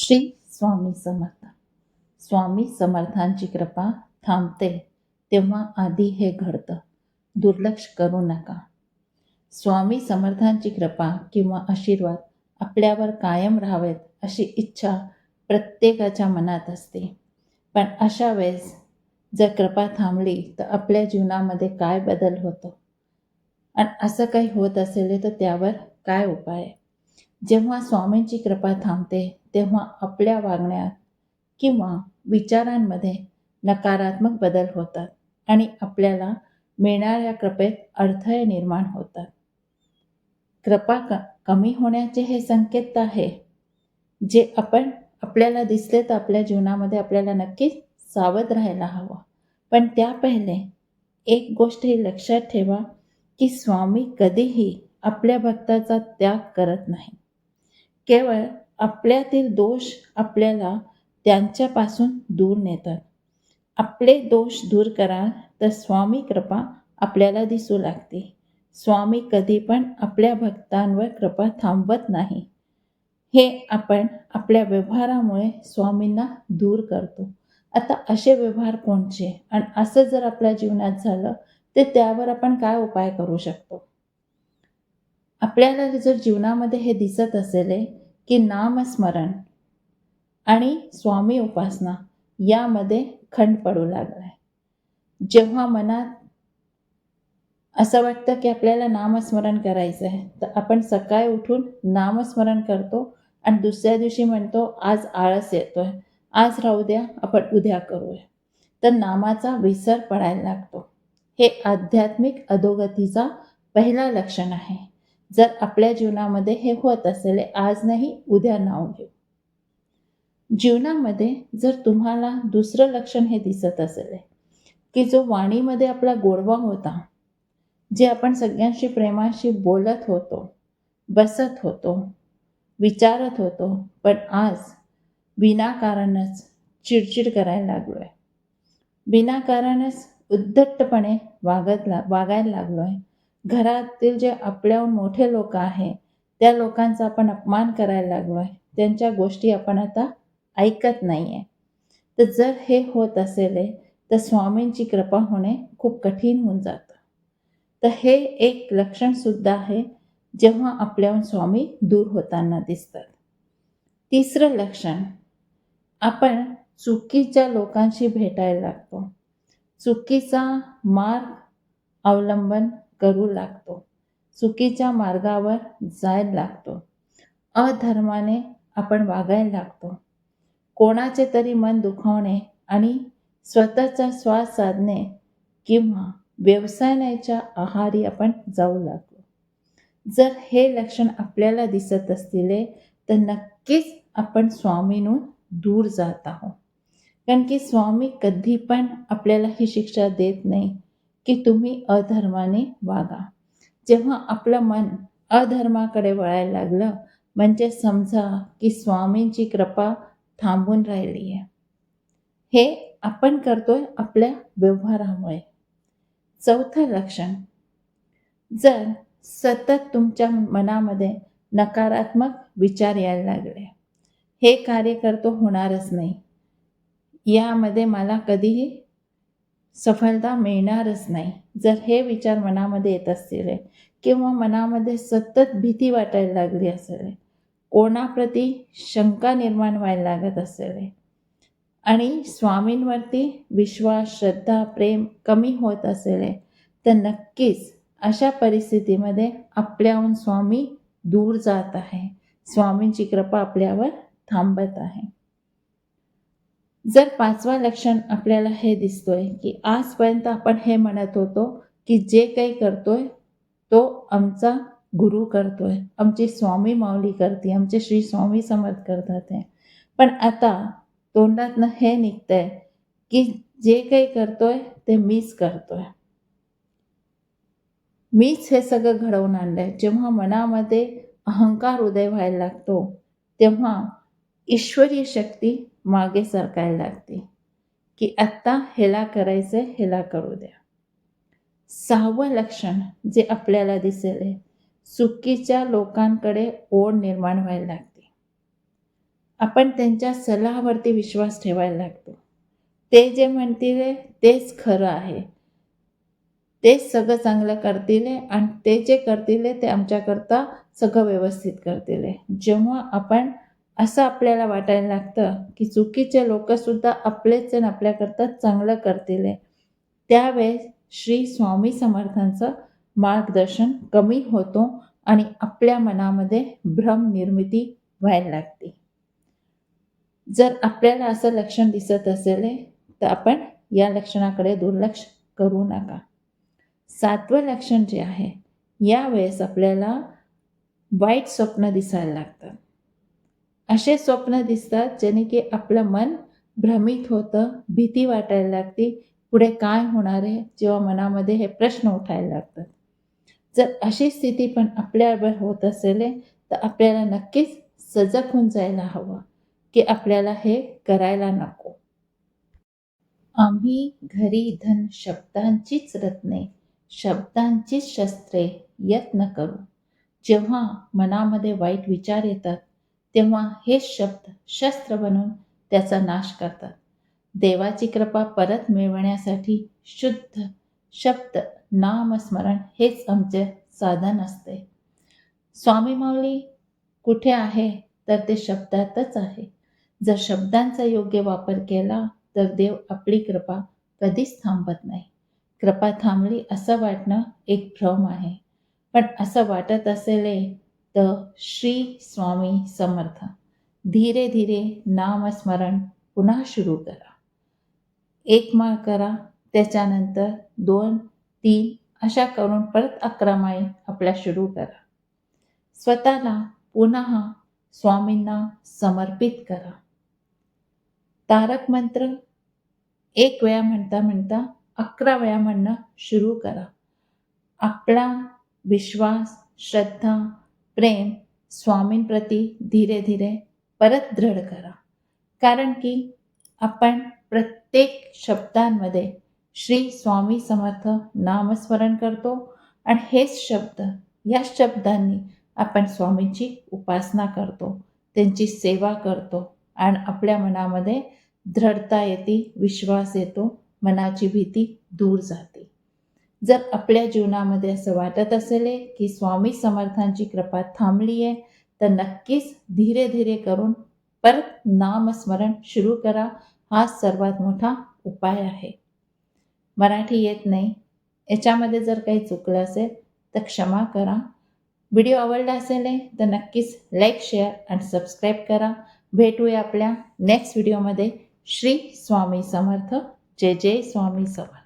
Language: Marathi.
श्री स्वामी समर्थ. स्वामी समर्थांची कृपा थांबते तेव्हा आधी हे घडतं. दुर्लक्ष करू नका. स्वामी समर्थांची कृपा किंवा आशीर्वाद आपल्यावर कायम राहावेत अशी इच्छा प्रत्येकाच्या मनात असते. पण अशा वेळेस जर कृपा थांबली तर आपल्या जीवनामध्ये काय बदल होतो? आणि असं काही होत असेल तर त्यावर काय उपाय? जेव्हा स्वामींची कृपा थांबते तेव्हा आपल्या वागण्यात किंवा विचारांमध्ये नकारात्मक बदल होतात आणि आपल्याला मिळणाऱ्या कृपेत अडथळे निर्माण होतात. कृपा क कमी होण्याचे हे संकेत आहे. जे आपण आपल्याला दिसले तर आपल्या जीवनामध्ये आपल्याला नक्कीच सावध राहायला हवं. पण त्या पहिले एक गोष्ट ही लक्षात ठेवा की स्वामी कधीही आपल्या भक्ताचा त्याग करत नाही. केवळ आपल्यातील दोष आपल्याला त्यांच्यापासून दूर नेतात. आपले दोष दूर कराल तर स्वामी कृपा आपल्याला दिसू लागते. स्वामी कधी पण आपल्या भक्तांवर कृपा थांबवत नाही. हे आपण आपल्या व्यवहारामुळे स्वामींना दूर करतो. आता असे व्यवहार कोणचे? आणि असं जर आपल्या जीवनात झालं तर त्यावर आपण काय उपाय करू शकतो? आपल्याला जर जीवनामध्ये हे दिसत असेल की नामस्मरण आणि स्वामी उपासना यामध्ये खंड पडू लागलाय. जेव्हा मनात असं वाटतं की आपल्याला नामस्मरण करायचं आहे तर आपण सकाळी उठून नामस्मरण करतो आणि दुसऱ्या दिवशी म्हणतो आज आळस येतोय आज राहू द्या आपण उद्या करूया. तर नामाचा विसर पडायला लागतो. हे आध्यात्मिक अधोगतीचा पहिला लक्षण आहे. जर आपल्या जीवनामध्ये हे होत असेल आज नाही उद्या नाव घेऊ. जीवनामध्ये जर तुम्हाला दुसरं लक्षण हे दिसत असेल की जो वाणीमध्ये आपला गोडवा होता जे आपण सगळ्यांशी प्रेमाशी बोलत होतो बसत होतो विचारत होतो पण आज विनाकारणच चिडचिड करायला लागलो आहे विनाकारणच उद्धटपणे वागत ला वागायला लागलो आहे घरातील जे आपल्याहून मोठे लोक आहे त्या लोकांचा आपण अपमान करायला लागलो आहे त्यांच्या गोष्टी आपण आता ऐकत नाही आहे तर जर हे होत असेल तर स्वामींची कृपा होणे खूप कठीण होऊन जातं. तर हे एक लक्षणसुद्धा आहे जेव्हा आपल्याहून स्वामी दूर होताना दिसतात. तिसरं लक्षण आपण चुकीच्या लोकांशी भेटायला लागतो. चुकीचा मार्ग अवलंबन करू लागतो. चुकीच्या मार्गावर जायला लागतो. अधर्माने आपण वागायला लागतो. कोणाचे तरी मन दुखावणे आणि स्वतःचा श्वास साधणे किंवा व्यवसायाच्या आहारी आपण जाऊ लागलो जर हे लक्षण आपल्याला दिसत असतील तर नक्कीच आपण स्वामींहून दूर जात आहोत. कारण की स्वामी कधी पण आपल्याला ही शिक्षा देत नाही. की तुम्ही अधर्माने वागा. जेव्हा आपलं मन अधर्माकडे वळायला लागलं म्हणजे समजा की स्वामींची कृपा थांबून राहिली आहे. हे आपण करतोय आपल्या व्यवहारामुळे. चौथं लक्षण. जर सतत तुमच्या मनामध्ये नकारात्मक विचार यायला लागले हे कार्य करतो होणारच नाही. यामध्ये मला कधीही सफलता मिळणारच नाही. जर हे विचार मनामध्ये येत असतील किंवा मनामध्ये सतत भीती वाटायला लागली असेल कोणाप्रती शंका निर्माण व्हायला लागत असेल आणि स्वामींवरती विश्वास श्रद्धा प्रेम कमी होत असेल तर नक्कीच अशा परिस्थितीमध्ये आपल्याहून स्वामी दूर जात आहे. स्वामींची कृपा आपल्यावर थांबत आहे. जर पाचवा लक्षण आपल्याला हे दिसतोय की आजपर्यंत आपण हे म्हणत होतो की जे काही करतोय तो आमचा गुरु करतोय. आमची स्वामी माऊली करते आमचे श्री स्वामी समर्थ करतात आहे पण आता तोंडातनं हे निघतंय की जे काही करतोय ते मीच करतोय. मीच हे सगळं घडवून आणलंय. जेव्हा मनामध्ये अहंकार उदय व्हायला लागतो तेव्हा ईश्वरीय शक्ती मागे सरकायला लागते. की आत्ता हेला करायचं हेला करू द्या. सहावं लक्षण जे आपल्याला दिसेल आहे चुकीच्या लोकांकडे ओढ निर्माण व्हायला लागते. आपण त्यांच्या सल्लावरती विश्वास ठेवायला लागतो. ते जे म्हणतील तेच खरं आहे. तेच सगळं चांगलं करतील आणि ते जे करतील ते आमच्याकरता सगळं व्यवस्थित करतील जेव्हा आपण असं आपल्याला वाटायला लागतं की चुकीचे लोकसुद्धा आपलेच आणि आपल्याकरता चांगलं करतील त्यावेळेस श्री स्वामी समर्थांचं मार्गदर्शन कमी होतो आणि आपल्या मनामध्ये भ्रम निर्मिती व्हायला लागते. जर आपल्याला असं लक्षण दिसत असेल तर आपण या लक्षणाकडे दुर्लक्ष करू नका. सातवं लक्षण जे आहे यावेळेस आपल्याला वाईट स्वप्न दिसायला लागतं. असे स्वप्न दिसतात ज्याने की आपलं मन भ्रमित होतं भीती वाटायला लागते. पुढे काय होणार आहे? जेव्हा मनामध्ये हे प्रश्न उठायला लागतात. जर अशी स्थिती पण आपल्यावर होत असेल तर आपल्याला नक्कीच सजग होऊन जायला हवं की आपल्याला हे करायला नको. आम्ही घरी धन शब्दांचीच रत्ने शब्दांचीच शस्त्रे यत्न करू. जेव्हा मनामध्ये वाईट विचार येतात तेव्हा हे शब्द शस्त्र बनून त्याचा नाश करतात. देवाची कृपा परत मिळवण्यासाठी शुद्ध शब्द नामस्मरण हेच आमचे साधन असते. स्वामी माऊली कुठे आहे तर ते शब्दातच आहे. जर शब्दांचा योग्य वापर केला तर देव आपली कृपा कधीच थांबत नाही. कृपा थांबली असं वाटणं एक भ्रम आहे. पण असं वाटत असेल तर श्री स्वामी समर्थ. धीरे धीरे नामस्मरण पुन्हा सुरू करा. एक माळ करा त्याच्यानंतर दोन तीन अशा करून परत अकरा माळी आपल्या सुरू करा. स्वतःला पुन्हा स्वामींना समर्पित करा. तारक मंत्र एक वेळा म्हणता म्हणता अकरा वेळा म्हणणं सुरू करा. आपला विश्वास श्रद्धा प्रेम स्वामींप्रती धीरे धीरे परत दृढ करा. कारण की आपण प्रत्येक शब्दांमध्ये श्री स्वामी समर्थ नामस्मरण करतो आणि हेच शब्द या शब्दांनी आपण स्वामींची उपासना करतो त्यांची सेवा करतो आणि आपल्या मनामध्ये दृढता येते विश्वास येतो मनाची भीती दूर जाते. जर आपल्या जीवनामध्ये असं वाटत असेल की स्वामी समर्थांची कृपा थांबली आहे तर नक्कीच धीरे धीरे करून परत नामस्मरण सुरू करा. हा सर्वात मोठा उपाय आहे. मराठी येत नाही. याच्यामध्ये जर काही चुकलं असेल तर क्षमा करा. व्हिडिओ आवडला असेल तर नक्कीच लाईक शेअर आणि सबस्क्राईब करा. भेटूया आपल्या नेक्स्ट व्हिडिओमध्ये. श्री स्वामी समर्थ. जय जय स्वामी समर्थ.